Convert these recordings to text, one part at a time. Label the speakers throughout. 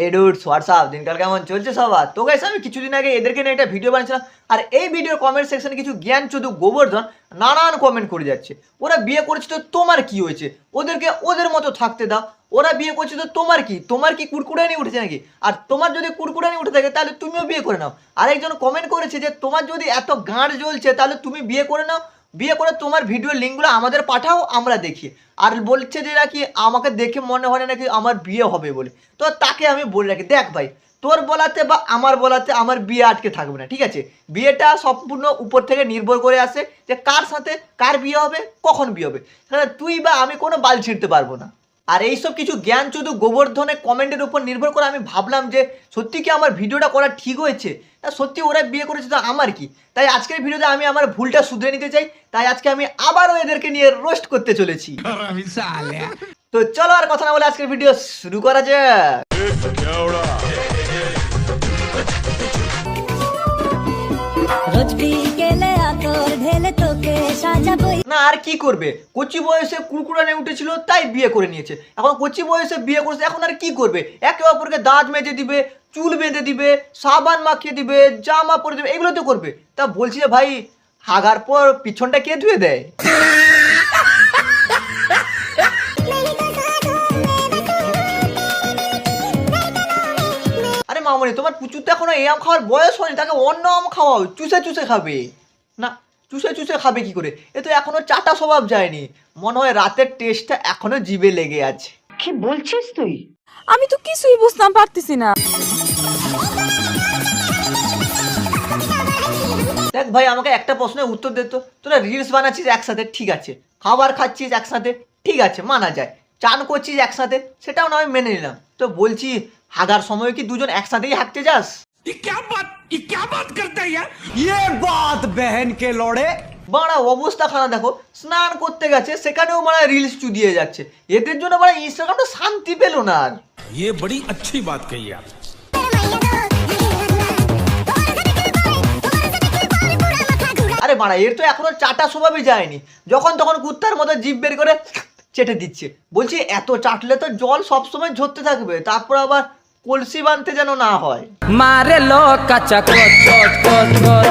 Speaker 1: এই dude WhatsApp দিনকাল কেমন চলছে সবার? তো গাইস আমি কিছুদিন আগে এদেরকে নিয়ে একটা ভিডিও বানিয়েছিলাম, আর এই ভিডিওর কমেন্ট সেকশনে কিছু জ্ঞান চুদু গোবর্ধন নানান কমেন্ট করে যাচ্ছে। ওরা বিয়ে করেছে তো তোমার কি হয়েছে? ওদেরকে ওদের মতো থাকতে দাও। ওরা বিয়ে করছে তো তোমার কি? তোমার কি কুড়কুড়ানি উঠেছে নাকি? আর তোমার যদি কুড়কুড়ানি উঠে থাকে, তাহলে তুমিও বিয়ে করে নাও। আর একজন কমেন্ট করেছে যে, তোমার যদি এত গাঁড় জ্বলছে, তাহলে তুমি বিয়ে করে নাও। বিয়ে করে তোমার ভিডিও লিঙ্কগুলো আমাদের পাঠাও, আমরা দেখি। আর বলছে যে নাকি আমাকে দেখে মনে হয় না নাকি আমার বিয়ে হবে বলে। তো তাকে আমি বলে রাখি, দেখ ভাই, তোর বলাতে বা আমার বলাতে আমার বিয়ে আটকে থাকবে না, ঠিক আছে? বিয়েটা সম্পূর্ণ উপর থেকে নির্ভর করে আসে যে কার সাথে কার বিয়ে হবে, কখন বিয়ে হবে। তুই বা আমি কোনো বাল ছিঁড়তে পারব না। আর এইসব কিছু জ্ঞান শুধু গোবর্ধনের কমেন্টের উপর নির্ভর করে আমি ভাবলাম যে, সত্যি কি আমার ভিডিওটা করা ঠিক হয়েছে? না, সত্যি ওরা বিয়ে করেছে তো আমার কি? তাই আজকের ভিডিওতে আমি আমার ভুলটা শুধরে নিতে চাই, তাই আজকে আমি আবারও এদেরকে নিয়ে রোস্ট করতে চলেছি। তো চলো আর কথা না বলে আজকের ভিডিও শুরু করা যাক।
Speaker 2: রোজ বিকেলে আতর ঢেলে তোকে সাজাবই
Speaker 1: না, আর কি করবে? কচি বয়সে কুড়কুড়ানে উঠেছিল, তাই বিয়ে করে নিয়েছে। এখন কচি বয়সে বিয়ে করেছে, এখন আর কি করবে? একে অপরকে দাঁত মেজে দিবে, চুল বেঁধে দিবে, সাবান মাখিয়ে দিবে, জামা পরে দেবে, এগুলো তো করবে। তা বলছি যে ভাই, হাগার পর পিছনটা কে ধুয়ে দেয়? আরে মামনি, তোমার পুচুর তো এখনও এই আম খাওয়ার বয়স হয়নি, তাকে অন্য আম খাওয়াও, চুষে চুষে খাবে। না চুষে চুষে খাবে কি করে? এ তো এখনও চাটা স্বভাব যায়নি। মনে হয় রাতের টেস্টটা এখনও জিভে লেগে আছে।
Speaker 3: কি বলছিস তুই?
Speaker 4: আমি তো কিছুই বুঝতাম পারতেছি না।
Speaker 1: দেখ ভাই আমাকে একটা প্রশ্নের উত্তর দে তো। তোরা রিলস বানাচ্ছিস একসাথে ঠিক আছে। খাবার খাচ্ছিস একসাথে ঠিক আছে মানা যায়। চান করছিস একসাথে সেটাও না আমি মেনে নিলাম। তো বলছি হাগার সময় কি দুজন একসাথেই হাঁকতে যাস? বাড়া অবস্থা খারাপ দেখো স্নান করতে গেছে সেখানেও মানে রিলস চুদিয়ে যাচ্ছে এদের জন্য মানে ইনস্টাগ্রামটা শান্তি পেল না আর
Speaker 5: ये बड़ी अच्छी बात कही आप
Speaker 1: আরে মারা এর তো এখনো চাটা স্বভাবে যায়নি যখন তখন কুত্তার মতো জিভ বের করে চেটে দিচ্ছে বলছি এত চাটলে তো জল সবসময় ঝরতে থাকবে তারপর আবার কলসি বানতে যেন না হয়।
Speaker 6: মারে লো কাচা কচ কচ কচ কচ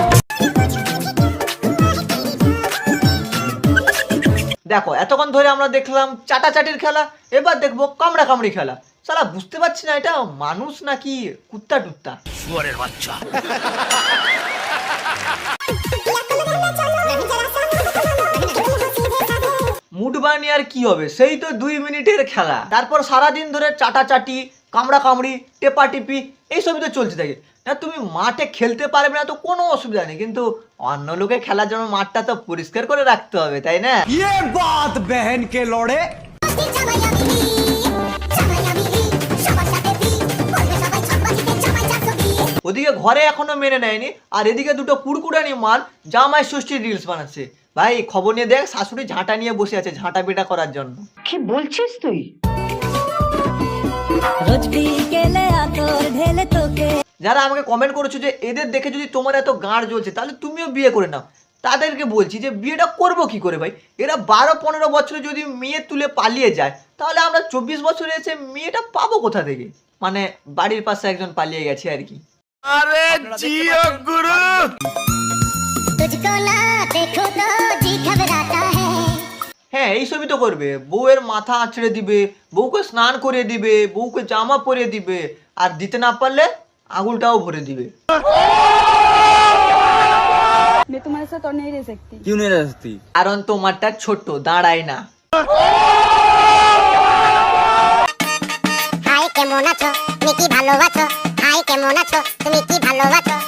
Speaker 1: দেখো এতক্ষণ ধরে আমরা দেখলাম চাটাচাটির খেলা এবার দেখব কামড়া কামড়ি খেলা। সালা বুঝতে পারছি না এটা মানুষ নাকি কুত্তা টুত্তা মুড বানিয়ে আর কি হবে? সেই তো দুই মিনিটের খেলা। তারপর সারাদিন ধরে চাটাচাটি কামড়া কামড়ি টেপা টিপি এইসবই তো চলছে থাকে না তুমি মাঠে খেলতে পারবে না তো কোনো অসুবিধা নেই কিন্তু অন্য লোকে খেলার জন্য মাঠটা তো পরিষ্কার করে রাখতে হবে তাই না? ওদিকে ঘরে এখনও মেনে নেয়নি আর এদিকে দুটো কুড়কুড়ানি মাল জামাই ষষ্ঠীর রিলস বানাচ্ছে। ভাই খবর নিয়ে দেখ শাশুড়ি ঝাঁটা নিয়ে বসে আছে ঝাঁটা পিটা করার জন্য।
Speaker 3: কি বলছিস তুই?
Speaker 2: রোজ বিকেলে আতর ঢেলে তোকে।
Speaker 1: যারা আমাকে কমেন্ট করেছ যে এদের দেখে যদি তোমার এত গাঁড় জ্বলছে তাহলে তুমিও বিয়ে করে নাও। তাদেরকে বলছি যে বিয়েটা করব কি করে ভাই? এরা বারো পনেরো বছরে যদি মেয়ে তুলে পালিয়ে যায় তাহলে আমরা চব্বিশ বছরে এসে মেয়েটা পাবো কোথা থেকে? মানে বাড়ির পাশে একজন পালিয়ে গেছে আর কি।
Speaker 2: তুঝকো
Speaker 1: হ্যাঁ এইসবই তো করবে। বউয়ের মাথা আঁচড়ে দিবে বউকে স্নান করিয়ে দিবে বউকে জামা পরিয়ে দিবে আর দিতে না পারলে আঙুলটাও ভরে দিবে। কারণ তোমারটা না।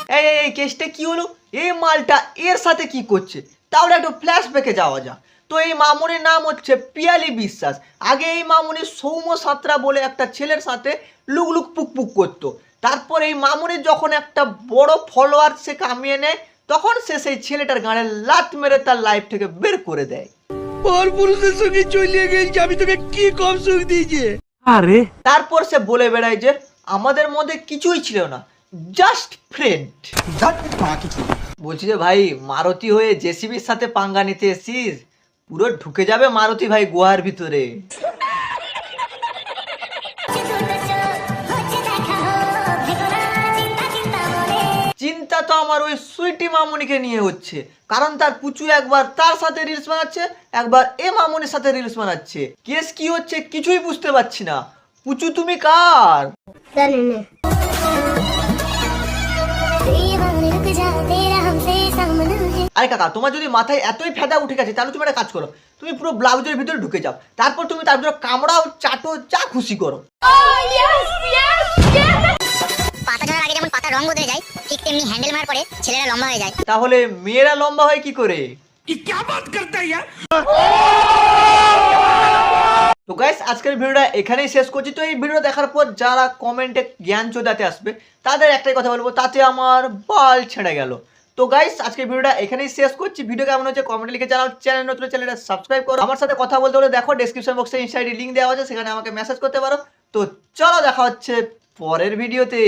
Speaker 7: কি
Speaker 1: এই কেসটা কি হলো? এই মালটা এর সাথে কি করছে? তাহলে একটু ফ্ল্যাশব্যাকে যাওয়া যাক। তো এই মামুনির নাম হচ্ছে পিয়ালি বিশ্বাস। আগে এই মামুনি সৌম্য সাঁতরা বলে একটা ছেলের সাথে লুকলুক লুক পুক পুক করতো। তারপর এই মামুনির যখন একটা বড় ফলোয়ার সে কামিয়ে নেয় তখন সে সেই ছেলেটার গানে লাত মেরে তার লাইফ থেকে বের করে দেয়। তারপর সে বলে বেড়ায় যে আমাদের মধ্যে কিছুই ছিল না জাস্ট ফ্রেন্ড বলছি যে ভাই মারুতি হয়ে জেসিবির সাথে পাঙ্গা নিতে এসছিস? পুরো ঢুকে যাবে মারুতি ভাই গুহার ভিতরে।
Speaker 2: চিন্তা
Speaker 1: তো আমার ওই সুইটি মামুনিকে নিয়ে হচ্ছে, কারণ তার পুচু একবার তার সাথে রিলস বানাচ্ছে, একবার এ মামুনির সাথে রিলস বানাচ্ছে। কেস কি হচ্ছে কিছুই বুঝতে পারছি না। পুচু, তুমি কার? জানি না। আরে কাকা, তোমার যদি মাথায় এতই ফেদা উঠে গেছে, তাহলে তুমি একটা কাজ করো। তুমি পুরো ব্লাউজের ভিতরে ঢুকে যাও। তারপর তুমি তার ভিতরে কামড়াও, চাটো, যা খুশি করো। তাহলে মেয়েরা লম্বা হয় কি করে? তো গাইস আজকের ভিডিওটা এখানেই শেষ করছি। তো এই ভিডিও দেখার পর যারা কমেন্টে জ্ঞান চোদাতে আসবে, তাদের একটাই কথা বলব, তাতে আমার বল ছেড়ে গেল। তো গাইস আজকে ভিডিওটা এখানেই শেষ করছি। ভিডিও কেমন হচ্ছে কমেন্টে লিখে জানাও। চ্যানেল নতুন চ্যানেলটা সাবস্ক্রাইব করো। আমার সাথে কথা বলতে হলে দেখো ডিসক্রিপশন বক্সে ইনস্টাইডি লিঙ্ক দেওয়া আছে, সেখানে আমাকে মেসেজ করতে পারো। তো চলো, দেখা হচ্ছে পরের ভিডিওতে